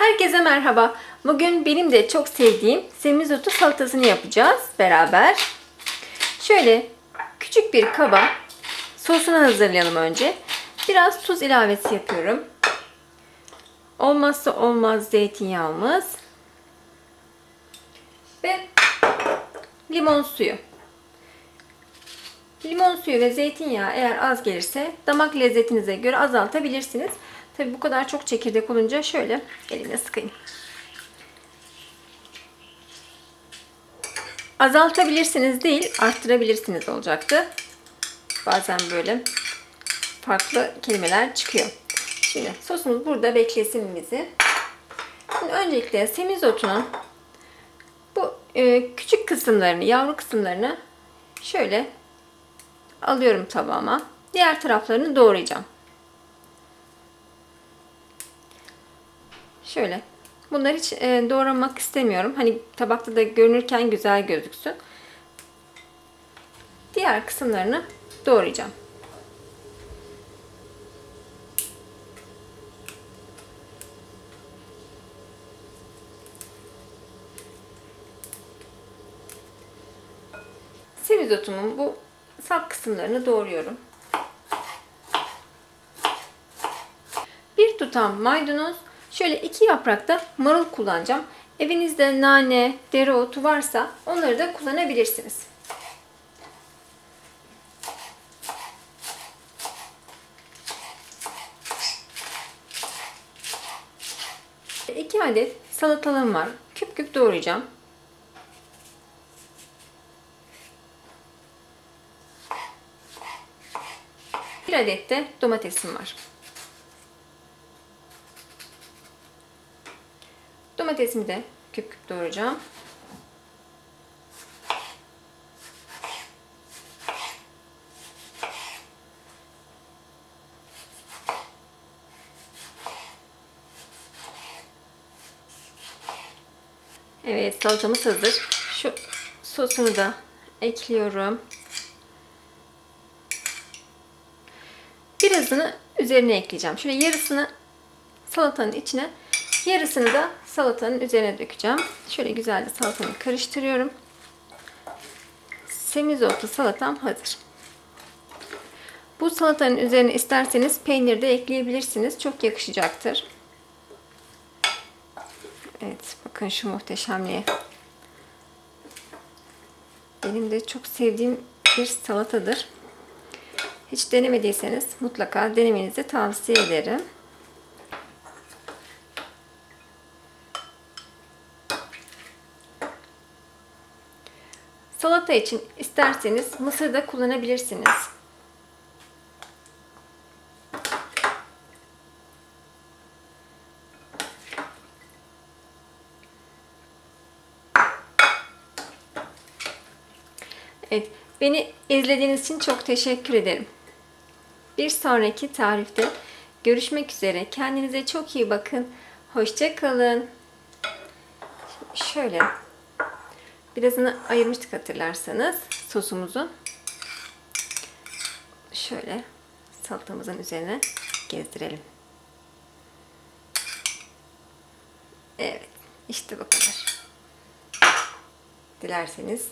Herkese merhaba. Bugün benim de çok sevdiğim semizotu salatasını yapacağız beraber. Şöyle küçük bir kaba sosunu hazırlayalım önce. Biraz tuz ilavesi yapıyorum. Olmazsa olmaz zeytinyağımız. Ve limon suyu. Limon suyu ve zeytinyağı eğer az gelirse damak lezzetinize göre azaltabilirsiniz. Tabi bu kadar çok çekirdek olunca şöyle elimle sıkayım. Azaltabilirsiniz değil, arttırabilirsiniz olacaktı. Bazen böyle farklı kelimeler çıkıyor. Şimdi sosumuz burada beklesin bizi. Şimdi öncelikle semizotunun bu e, küçük kısımlarını, yavru kısımlarını şöyle alıyorum tabağıma. Diğer taraflarını doğrayacağım. Şöyle. Bunları hiç e, doğramak istemiyorum. Hani tabakta da görünürken güzel gözüksün. Diğer kısımlarını doğrayacağım. Semizotumun bu sap kısımlarını doğruyorum. Bir tutam maydanoz, şöyle iki yaprakta marul kullanacağım. Evinizde nane, dereotu varsa onları da kullanabilirsiniz. İki adet salatalığım var. Küp küp doğrayacağım. Bir adet de domatesim var. Domatesimi de küp küp doğrayacağım. Evet salatamız hazır. Şu sosunu da ekliyorum. Birazını üzerine ekleyeceğim. Şöyle yarısını salatanın içine, yarısını da salatanın üzerine dökeceğim. Şöyle güzelce salatamı karıştırıyorum. Semizotlu salatam hazır. Bu salatanın üzerine isterseniz peynir de ekleyebilirsiniz. Çok yakışacaktır. Evet, bakın şu muhteşemliğe. Benim de çok sevdiğim bir salatadır. Hiç denemediyseniz mutlaka denemenizi tavsiye ederim. Salata için isterseniz mısır da kullanabilirsiniz. Evet, beni izlediğiniz için çok teşekkür ederim. Bir sonraki tarifte görüşmek üzere. Kendinize çok iyi bakın. Hoşça kalın. Şöyle birazını ayırmıştık hatırlarsanız sosumuzu. Şöyle salatamızın üzerine gezdirelim. Evet, işte bu kadar. Dilerseniz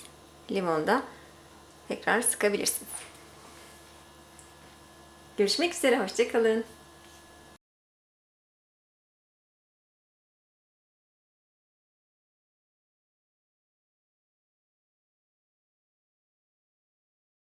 limonda tekrar sıkabilirsiniz. Görüşmek üzere, hoşçakalın.